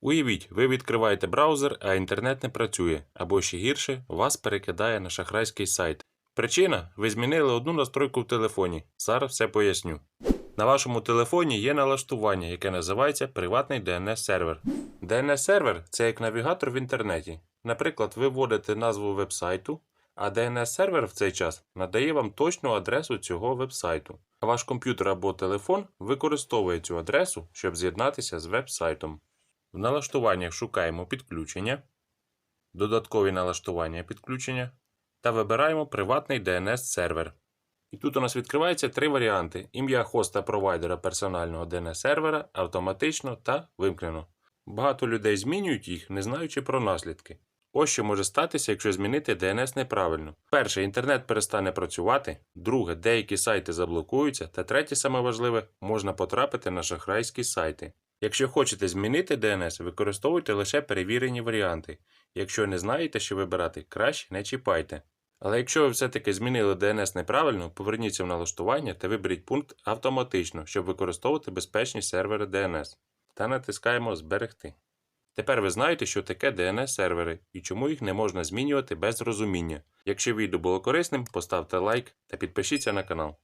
Уявіть, ви відкриваєте браузер, а інтернет не працює, або ще гірше, вас перекидає на шахрайський сайт. Причина ви змінили одну настройку в телефоні. Зараз все поясню. На вашому телефоні є налаштування, яке називається приватний DNS сервер. DNS сервер це як навігатор в інтернеті. Наприклад, ви вводите назву вебсайту, а DNS сервер в цей час надає вам точну адресу цього вебсайту. А ваш комп'ютер або телефон використовує цю адресу, щоб з'єднатися з веб-сайтом. В налаштуваннях шукаємо підключення, додаткові налаштування підключення та вибираємо приватний DNS сервер. І тут у нас відкривається три варіанти: ім'я хоста провайдера персонального DNS сервера автоматично та вимкнено. Багато людей змінюють їх, не знаючи про наслідки. Ось що може статися, якщо змінити DNS неправильно. Перше, інтернет перестане працювати. Друге, деякі сайти заблокуються. Та третє, саме важливе, можна потрапити на шахрайські сайти. Якщо хочете змінити DNS, використовуйте лише перевірені варіанти. Якщо не знаєте, що вибирати, краще не чіпайте. Але якщо ви все-таки змінили DNS неправильно, поверніться в налаштування та виберіть пункт автоматично, щоб використовувати безпечні сервери DNS. Та натискаємо Зберегти. Тепер ви знаєте, що таке DNS-сервери і чому їх не можна змінювати без розуміння. Якщо відео було корисним, поставте лайк та підпишіться на канал.